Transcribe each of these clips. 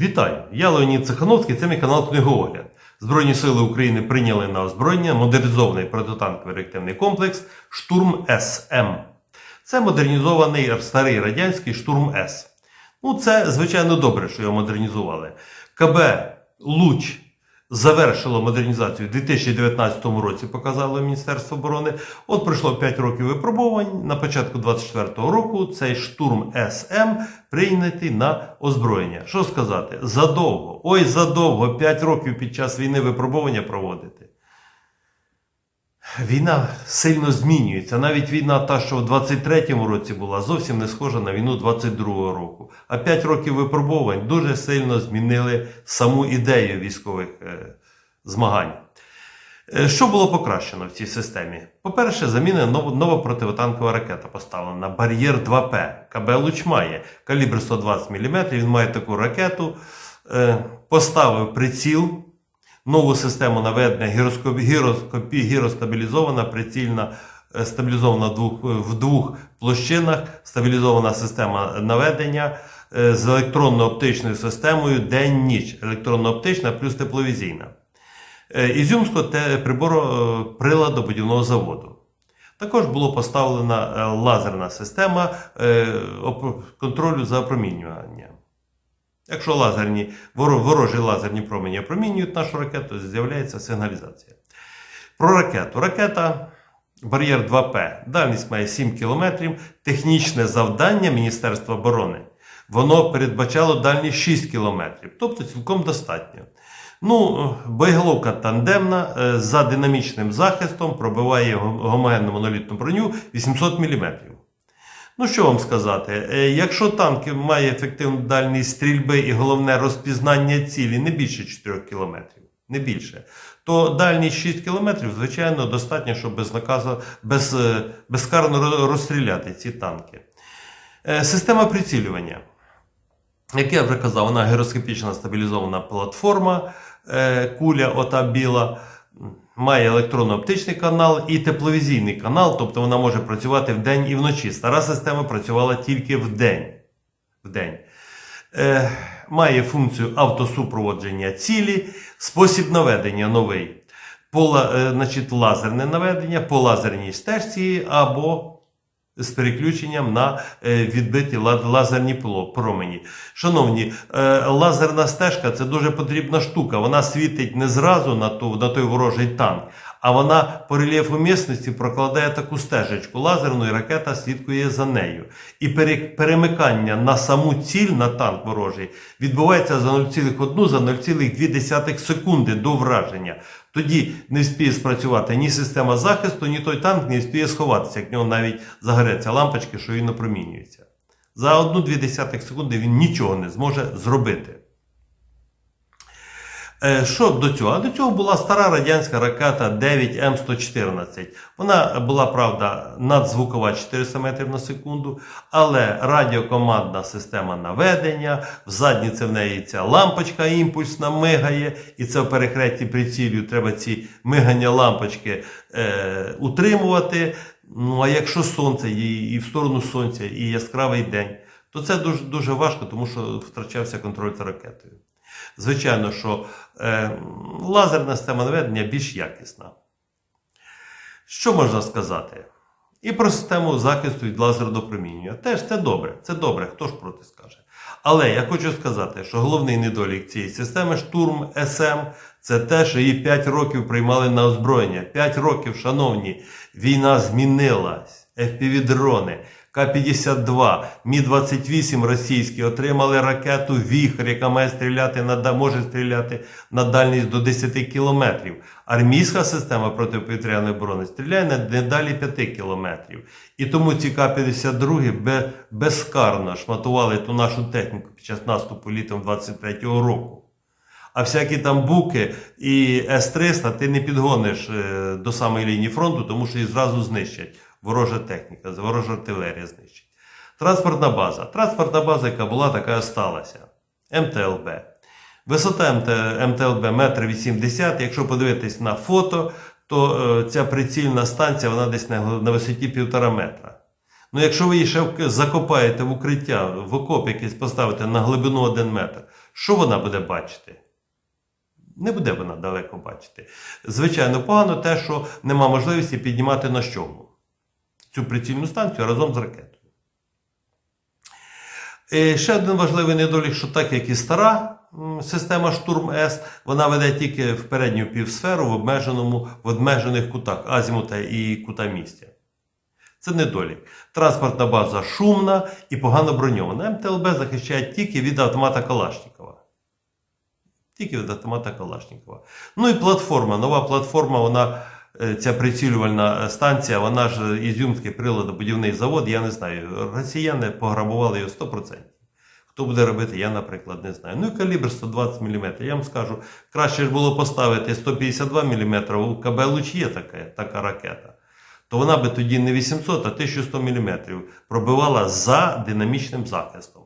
Вітаю! Я Леонід Цехановський, це мій канал Книгоогляд. Збройні сили України прийняли на озброєння модернізований протитанковий реактивний комплекс Штурм СМ. Це модернізований старий радянський штурм С. Ну, це, звичайно, добре, що його модернізували. КБ Луч завершило модернізацію у 2019 році, показало Міністерство оборони. От пройшло 5 років випробувань. На початку 2024 року цей штурм СМ прийнятий на озброєння. Що сказати? Задовго. Ой, задовго, 5 років під час війни випробування проводити. Війна сильно змінюється. Навіть війна, та, що в 23-му році була, зовсім не схожа на війну 22-го року. А 5 років випробувань дуже сильно змінили саму ідею військових е, змагань. Е, Що було покращено в цій системі? По-перше, заміна нова, нова противотанкова ракета поставлена. Бар'єр 2П. КБ Луч має калібр 120 мм. Він має таку ракету. Е, Поставив приціл нову систему наведення гіроскоп, гіроскопі, гіростабілізована, прицільна, е, стабілізована в двох, в двох площинах, стабілізована система наведення е, з електронно-оптичною системою день-ніч. Електронно-оптична плюс тепловізійна. Е, Ізюмського те приборо приладобудівного заводу. Також було поставлена е, лазерна система е, контролю за опромінюванням. Якщо лазерні, ворожі лазерні промені опромінюють нашу ракету, з'являється сигналізація. Про ракету. Ракета бар'єр 2П. Дальність має 7 км. Технічне завдання Міністерства оборони. Воно передбачало дальність 6 км, тобто цілком достатньо. Ну, боєголовка тандемна е, за динамічним захистом пробиває гомогенну монолітну броню 800 мм. Ну, що вам сказати? Е, Якщо танк має ефективну дальність стрільби і головне розпізнання цілі не більше 4 км, не більше, то дальність 6 км, звичайно, достатньо, щоб без, е, безкарно розстріляти ці танки. Е, Система прицілювання. Як я вже казав, вона гіроскопічна стабілізована платформа, куля ота біла, має електронно-оптичний канал і тепловізійний канал, тобто вона може працювати вдень і вночі. Стара система працювала тільки вдень. вдень. Е, має функцію автосупроводження цілі, спосіб наведення новий. Пола, е, значить, лазерне наведення по лазерній стежці або з переключенням на е, відбиті ла- лазерні промені. Шановні, е, лазерна стежка це дуже потрібна штука. Вона світить не зразу на той ворожий танк, а вона по рельєфу місності прокладає таку стежечку лазерну, і ракета слідкує за нею. І перемикання на саму ціль на танк ворожий відбувається за 0,1 за 0,2 секунди до враження. Тоді не вспіє спрацювати ні система захисту, ні той танк не вспіє сховатися, як в нього навіть загоряться лампочки, що він опромінюється. За 1,2 секунди він нічого не зможе зробити. Е, Що до цього? А до цього була стара радянська ракета 9М114. Вона була, правда, надзвукова 400 метрів на секунду, але радіокомандна система наведення, в задніці в неї ця лампочка імпульсна мигає, і це в перехресті прицілю треба ці мигання лампочки е, утримувати. Ну а якщо сонце і, і в сторону сонця, і яскравий день, то це дуже, дуже важко, тому що втрачався контроль за ракетою. Звичайно, що е, лазерна система наведення більш якісна. Що можна сказати? І про систему захисту від лазерного промінювання. Теж це добре, це добре, хто ж проти скаже. Але я хочу сказати, що головний недолік цієї системи штурм СМ це те, що її 5 років приймали на озброєння. 5 років, шановні, війна змінилась. FPV-дрони, К-52, Мі-28 російські отримали ракету Віхр, яка має стріляти на може стріляти на дальність до 10 кілометрів. Армійська система протиповітряної оборони стріляє на не далі 5 кілометрів. І тому ці К-52 безкарно шматували ту нашу техніку під час наступу літом 23-го року. А всякі там буки і С-300 ти не підгониш е, до самої лінії фронту, тому що їх зразу знищать. Ворожа техніка, ворожа артилерія знищить. Транспортна база. Транспортна база, яка була, така і осталася. МТЛБ. Висота МТ, МТЛБ 1,80 м. Якщо подивитись на фото, то е, ця прицільна станція вона десь на, на висоті 1,5 метра. Ну, якщо ви її ще закопаєте в укриття, в окоп якийсь поставите на глибину 1 метр, Що вона буде бачити? Не буде вона далеко бачити. Звичайно, погано те, що нема можливості піднімати на щогу цю прицільну станцію разом з ракетою. Е, Ще один важливий недолік, що так як і стара система Штурм С, вона веде тільки в передню півсферу в обмеженому, в обмежених кутах азімута і кута місця. Це недолік. Транспортна база шумна і погано броньована. МТЛБ захищає тільки від автомата Калашникова. Тільки від автомата Калашникова. Ну і платформа. Нова платформа, вона, ця прицілювальна станція, вона ж Ізюмський приладобудівний завод, я не знаю. Росіяни пограбували його 100%. Хто буде робити, я, наприклад, не знаю. Ну і калібр 120 мм. Я вам скажу, краще ж було поставити 152 мм, у КБ Луч є така, така ракета. То вона би тоді не 800, а 1100 мм пробивала за динамічним захистом.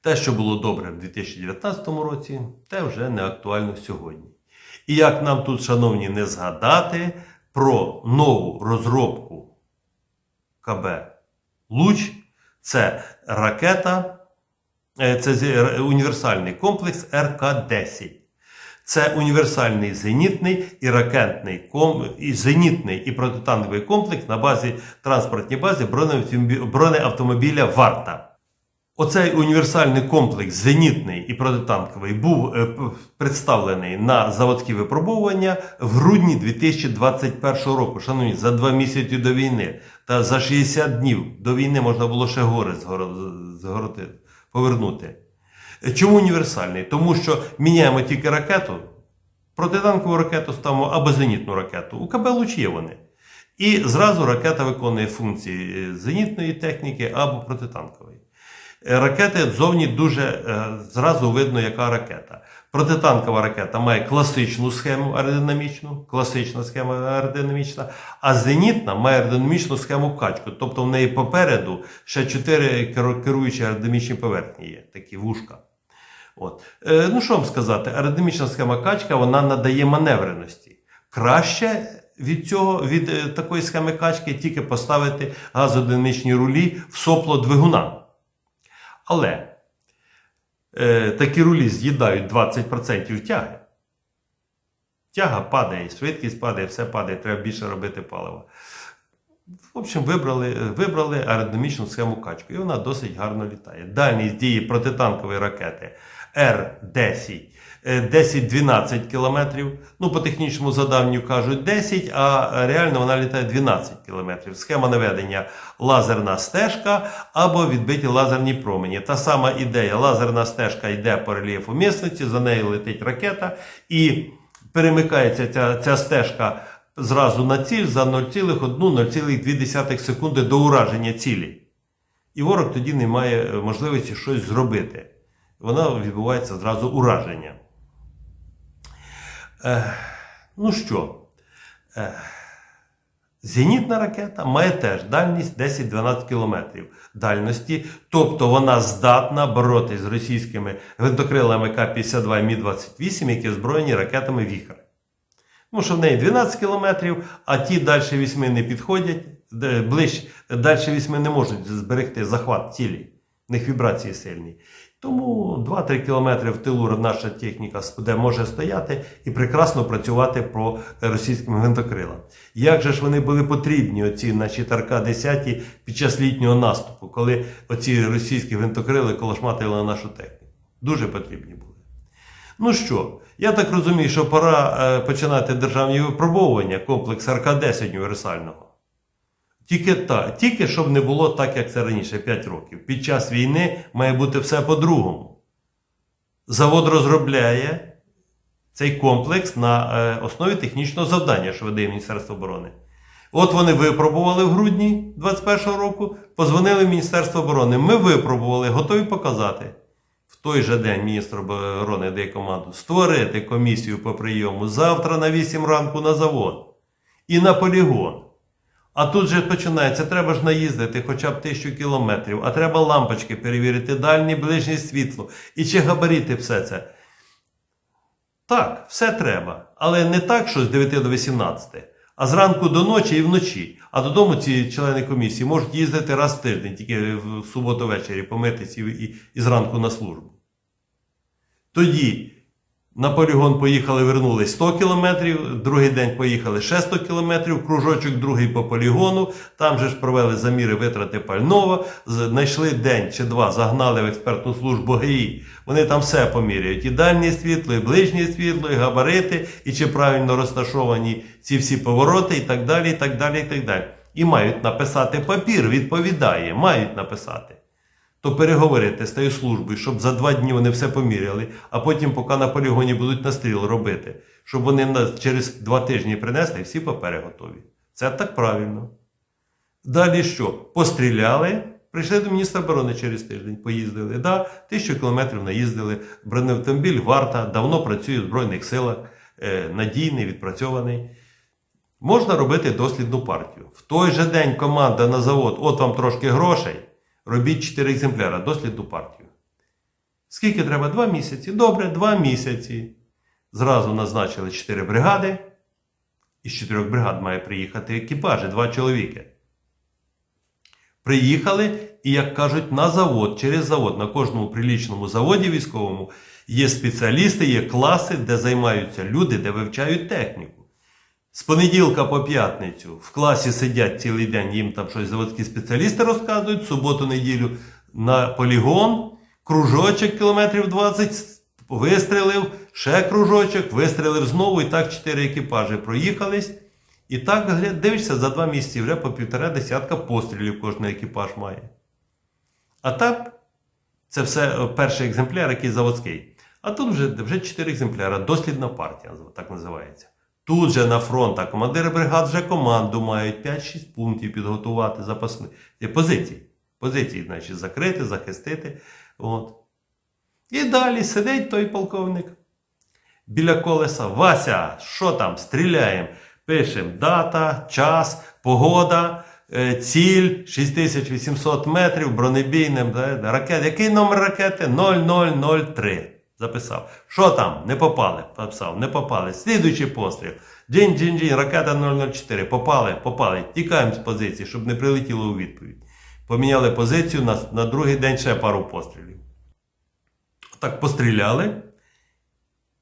Те, що було добре в 2019 році, те вже не актуально сьогодні. І як нам тут, шановні, не згадати про нову розробку КБ Луч, це ракета, е, це універсальний комплекс РК-10. Це універсальний зенітний і ракетний і зенітний і протитанковий комплекс на базі транспортній базі бронеавтомобіля Варта. Оцей універсальний комплекс зенітний і протитанковий був е, представлений на заводські випробовування в грудні 2021 року. Шановні, за два місяці до війни та за 60 днів до війни можна було ще гори згоро- згороти, повернути. Чому універсальний? Тому що міняємо тільки ракету, протитанкову ракету ставимо або зенітну ракету. У КБ Луч є вони. І зразу ракета виконує функції е, зенітної техніки або протитанкової. Е, Ракети зовні дуже е, зразу видно, яка ракета. Протитанкова ракета має класичну схему аеродинамічну, класична схема аеродинамічна, а зенітна має аеродинамічну схему качку. Тобто в неї попереду ще чотири керуючі аеродинамічні поверхні є, такі вушка. От. Е, ну що вам сказати, аеродинамічна схема качка вона надає маневреності. Краще від цього, від е, такої схеми качки, тільки поставити газодинамічні рулі в сопло двигуна. Але е, такі рулі з'їдають 20% тяги. Тяга падає, швидкість падає, все падає, треба більше робити палива. В общем, вибрали, вибрали аеродинамічну схему качку, і вона досить гарно літає. Дальність дії протитанкової ракети Р-10 е, 10-12 кілометрів. Ну, по технічному заданню кажуть 10, а реально вона літає 12 кілометрів. Схема наведення лазерна стежка або відбиті лазерні промені. Та сама ідея. Лазерна стежка йде по рельєфу місниці, за нею летить ракета і перемикається ця, ця стежка зразу на ціль за 0,1-0,2 секунди до ураження цілі. І ворог тоді не має е, можливості щось зробити. Воно відбувається зразу ураження. Е, ну що, е, зенітна ракета має теж дальність 10-12 кілометрів дальності, тобто вона здатна боротися з російськими гвинтокрилами К-52 і Мі-28, які озброєні ракетами Віхар. Тому що в неї 12 кілометрів, а ті далі 8 не підходять, ближче, далі 8 не можуть зберегти захват цілі. В них вібрації сильні. Тому 2-3 кілометри в тилу наша техніка де може стояти і прекрасно працювати по російським гвинтокрилам. Як же ж вони були потрібні, оці наші ТРК-10 під час літнього наступу, коли оці російські гвинтокрили колошматили нашу техніку? Дуже потрібні були. Ну що, я так розумію, що пора е, починати державні випробовування комплекс РК-10 універсального. Тільки, та, тільки щоб не було так, як це раніше, 5 років. Під час війни має бути все по-другому. Завод розробляє цей комплекс на е, основі технічного завдання, що видає Міністерство оборони. От вони випробували в грудні 2021 року, позвонили в Міністерство оборони. Ми випробували, готові показати. В той же день міністр оборони дає команду створити комісію по прийому завтра на 8 ранку на завод і на полігон. А тут же починається, треба ж наїздити хоча б тисячу кілометрів, а треба лампочки перевірити, дальнє ближнє світло. І чи габарити все це. Так, все треба. Але не так, що з 9 до 18, А зранку до ночі і вночі. А додому ці члени комісії можуть їздити раз в тиждень, тільки в суботу ввечері помитись і, і, і зранку на службу. Тоді на полігон поїхали, вернулись 100 кілометрів, другий день поїхали ще 100 кілометрів, кружочок другий по полігону, там же ж провели заміри витрати пального, знайшли день чи два, загнали в експертну службу ГАІ. Вони там все поміряють. І дальнє світло, і ближнє світло, і габарити, і чи правильно розташовані ці всі повороти, і так далі, і так далі, і так далі. І мають написати папір, відповідає, мають написати то переговорити з тією службою, щоб за два дні вони все поміряли, а потім, поки на полігоні будуть настріл робити, щоб вони через два тижні принесли і всі папери готові. Це так правильно. Далі що? Постріляли, прийшли до міністра оборони через тиждень, поїздили. Да, тисячу кілометрів наїздили. Бронеавтомобіль варта, давно працює в Збройних силах, е, надійний, відпрацьований. Можна робити дослідну партію. В той же день команда на завод, от вам трошки грошей, робіть 4 екземпляри, дослідну партію. Скільки треба? Два місяці. Добре, два місяці. Зразу назначили 4 бригади. Із 4 бригад має приїхати екіпажі, два чоловіки. Приїхали, і, як кажуть, на завод, через завод, на кожному прилічному заводі військовому є спеціалісти, є класи, де займаються люди, де вивчають техніку. З понеділка по п'ятницю в класі сидять цілий день, їм там щось заводські спеціалісти розказують, суботу, неділю на полігон, кружочок кілометрів 20, вистрілив, ще кружочок, вистрілив знову, і так чотири екіпажі проїхались. І так дивишся, за два місяці вже по півтора десятка пострілів кожен екіпаж має. А так, це все е, перший екземпляр, який заводський. А тут вже, вже 4 екземпляри, дослідна партія, так називається. Тут же на фронт, а командири бригад вже команду мають 5-6 пунктів підготувати запасні позиції. Позиції, значить, закрити, захистити. От. І далі сидить той полковник біля колеса. Вася, що там? Стріляємо. Пишемо дата, час, погода, е, ціль 6800 метрів, бронебійним, ракет. Який номер ракети? 0003. Записав. Що там? Не попали. Написав, не попали. Слідуючий постріл. Джин, джин, джин, ракета 004. Попали, попали. Тікаємо з позиції, щоб не прилетіло у відповідь. Поміняли позицію на, на другий день ще пару пострілів. Так постріляли.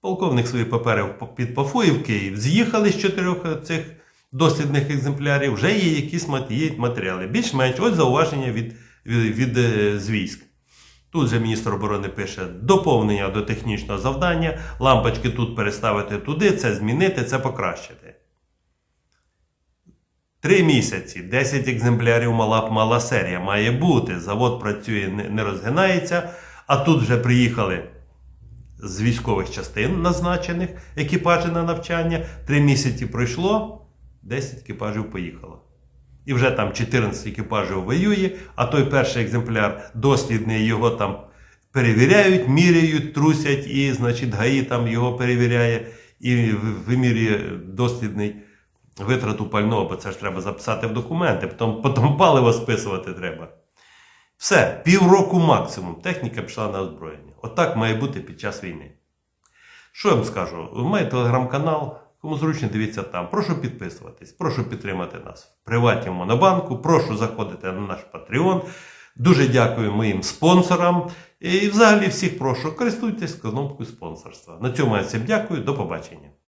Полковник свої папери в- підпафує в Київ. З'їхали з чотирьох цих дослідних екземплярів, вже є якісь матеріали. Більш-менш ось зауваження від, від, від е, з військ. Тут же міністр оборони пише доповнення до технічного завдання, лампочки тут переставити туди, це змінити, це покращити. Три місяці, 10 екземплярів мала, мала серія має бути. Завод працює, не, розгинається, а тут вже приїхали з військових частин назначених екіпажі на навчання. Три місяці пройшло, 10 екіпажів поїхало. І вже там 14 екіпажів воює, а той перший екземпляр дослідний його там перевіряють, міряють, трусять, і, значить, ГАІ там його перевіряє і вимірює дослідний витрату пального, бо це ж треба записати в документи, потім, потім паливо списувати треба. Все, півроку максимум. Техніка пішла на озброєння. Отак має бути під час війни. Що я вам скажу? Мене телеграм-канал. Кому зручно, дивіться там. Прошу підписуватись, прошу підтримати нас в приватному монобанку. Прошу заходити на наш Patreon. Дуже дякую моїм спонсорам. І взагалі всіх прошу, користуйтесь кнопкою спонсорства. На цьому я всім дякую. До побачення.